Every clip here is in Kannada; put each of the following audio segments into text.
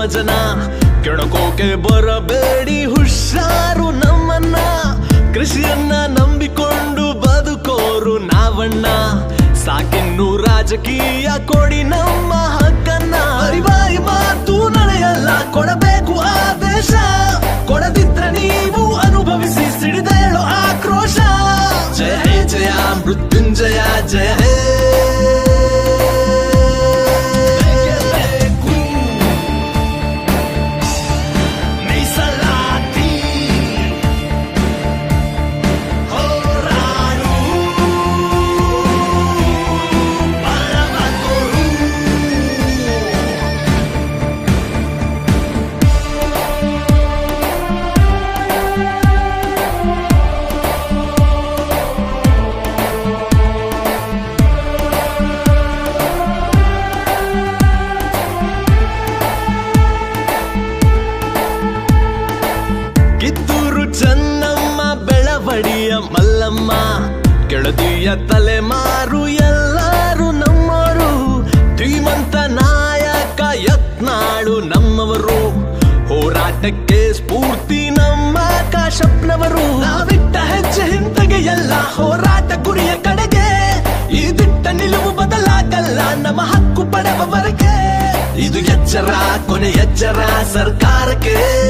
ನಮ್ಮ ಜನ. ಕೆಣಕೋಕೆ ಬರಬೇಡಿ, ಹುಷಾರು ನಮ್ಮನ್ನ. ಕೃಷಿಯನ್ನ ನಂಬಿಕೊಂಡು ಬದುಕೋರು ನಾವಣ್ಣ. ಸಾಕಿನ್ನು ರಾಜಕೀಯ ಕೊಡಿ ನಮ್ಮ ಹಕ್ಕನ್ನ. ಅರಿವಾಯಿ ಮಾತು ನಡೆಯಲ್ಲ, ಕೊಡಬೇಕು ಆದೇಶ. ಕೊಡದಿದ್ರೆ ನೀವು ಅನುಭವಿಸಿ ಸಿಡಿದೇಳು ಆಕ್ರೋಶ. ಜಯ ಜಯ ಮೃತ್ಯುಂಜಯ ಜಯ ಕೆಳದಿಯ ತಲೆಮಾರು ಎಲ್ಲಾರು ನಮ್ಮವರು. ಧೀಮಂತ ನಾಯಕ ಯತ್ನಾಳು ನಮ್ಮವರು. ಹೋರಾಟಕ್ಕೆ ಸ್ಫೂರ್ತಿ ನಮ್ಮ ಕಾಶಪ್ನವರು. ನಾವಿಟ್ಟ ಹೆಜ್ಜೆ ಹಿಂದಗೆ ಎಲ್ಲ ಹೋರಾಟ ಗುರಿಯ ಕಡೆಗೆ. ಈ ದಿಟ್ಟ ನಿಲುವು ಬದಲಾಗಲ್ಲ, ನಮ್ಮ ಹಕ್ಕು ಪಡೆವವರೆಗೆ. ಇದು ಎಚ್ಚರ, ಕೊನೆ ಎಚ್ಚರ ಸರ್ಕಾರಕ್ಕೆ.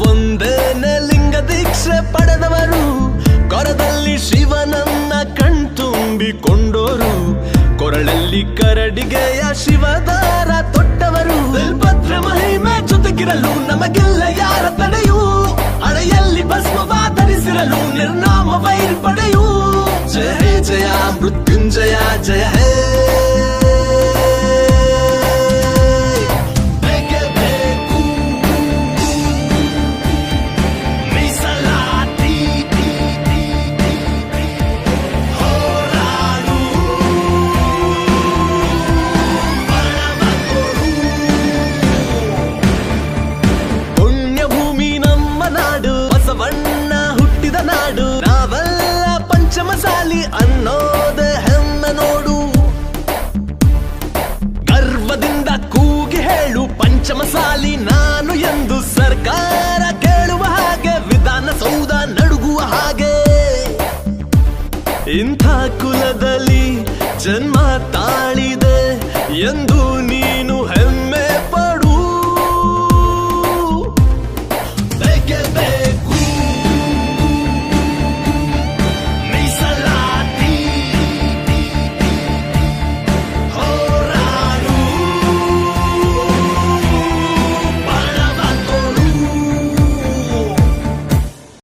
ಒಂದೇನೆ ಲಿಂಗ ದೀಕ್ಷೆ ಪಡೆದವರು, ಕೊರದಲ್ಲಿ ಶಿವನನ್ನ ಕಣ್ತುಂಬಿಕೊಂಡೋರು, ಕೊರಳಲ್ಲಿ ಕರಡಿಗೆಯ ಶಿವದಾರ ತೊಟ್ಟವರು. ಭದ್ರ ಮಹಿಮೆ ಜೊತೆಗಿರಲು ನಮಗೆಲ್ಲ ಯಾರ ತಡೆಯು? ಹಣೆಯಲ್ಲಿ ಭಸ್ಮವಾಧರಿಸಿರಲು ನಿರ್ನಾಮ ವೈರ್ ಪಡೆಯೂ? ಜಯ ಜಯ, ಮೃತ್ಯುಂಜಯ, ಜಯ ಹೇ. ಅನ್ನೋದೇ ಹೆಮ್ಮೆ ನೋಡು. ಗರ್ವದಿಂದ ಕೂಗಿ ಹೇಳು, ಪಂಚಮಸಾಲಿ ನಾನು ಎಂದು ಸರ್ಕಾರ ಕೇಳುವ ಹಾಗೆ, ವಿಧಾನಸೌಧ ನಡುಗುವ ಹಾಗೆ. ಇಂಥ ಕುಲದಲ್ಲಿ ಜನ್ಮ ತಾಳಿದೆ ಎಂದು